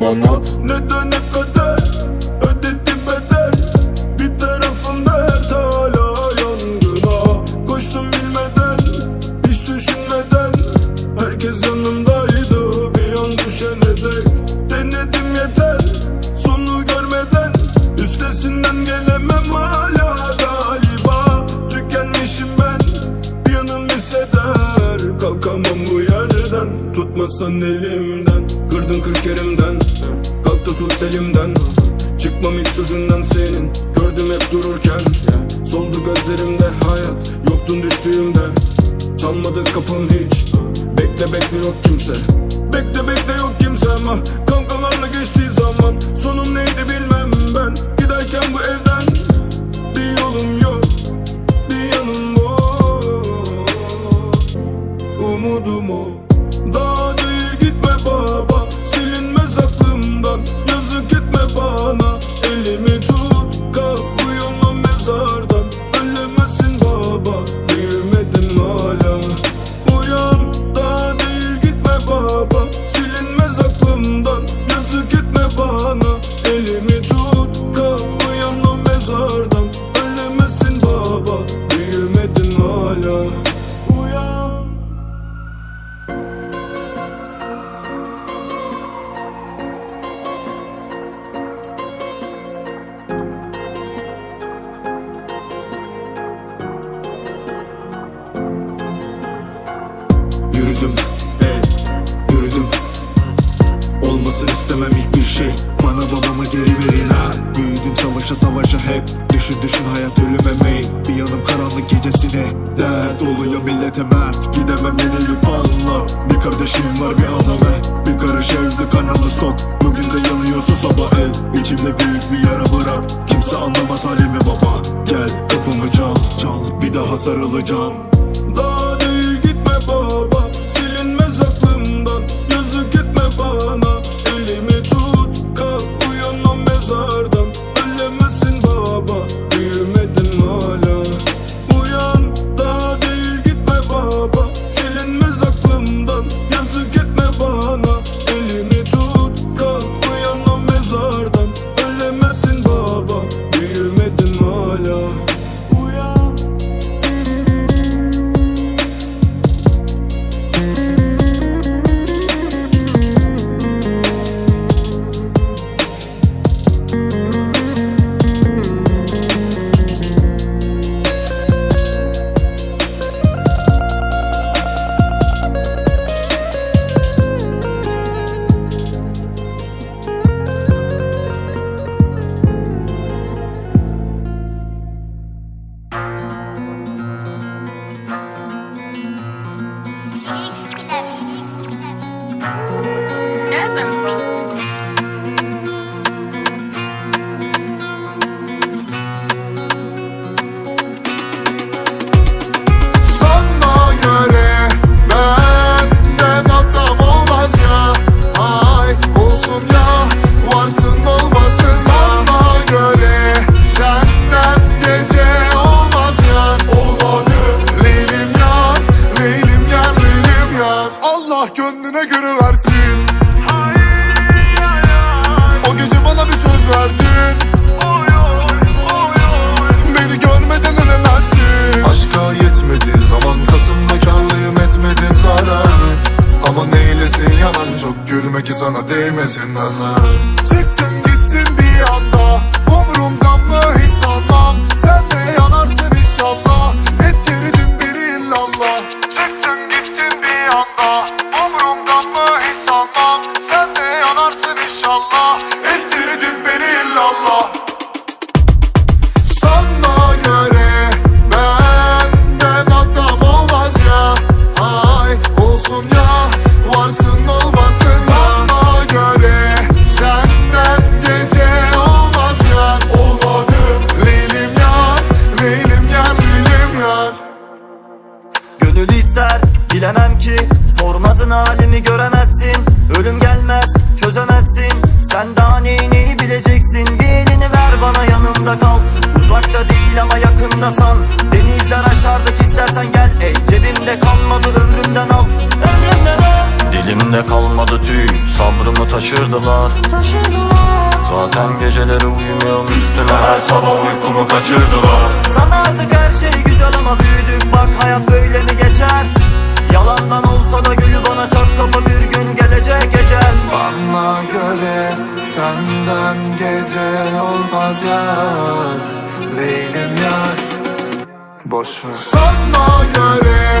bana. Neden hep kader? Ödedi bedel. Bir tarafımda her hala yangına. Koştum bilmeden hiç düşünmeden. Herkes yanımdaydı bir an düşene dek Denedim yeter sonu görmeden. Üstesinden gelemem hala galiba. Tükenmişim ben bir yanım hisseder. Kalkamam bu yerden Tutmasan elimden. Kırdın kırk yerimden Çıkmam hala Yürüdüm, ey, yürüdüm. Olmasın istemem hiçbir şey. Bana geri verin ha. Savaşa savaşa hep Dert millete mert Gidemem yenilip anla Bir kardeşim var bir aname Bir karış evde kanalı stok. Bugün de yanıyorsa sabah el. İçimde büyük bir yara bırak. Kimse anlamaz halimi baba. Gel kapımı çal çal. Bir daha sarılacağım nazar Çıktın gittin bir anda. Umurumdan mı hiç sanmam Sen de yanarsın inşallah. Ettirdin beni illallah. Çıktın gittin bir anda. Umurumdan mı hiç sanmam Sen de yanarsın inşallah. Ettirdin beni illallah ama yakında san Denizler aşardık istersen gel. Ey Cebimde kalmadı ömrümden al. Ömrümden al. Dilimde kalmadı tüy Sabrımı taşırdılar. Zaten geceleri uyumuyorum üstüne Her sabah uykumu kaçırdılar. Sanardık Boş ver. Sana göre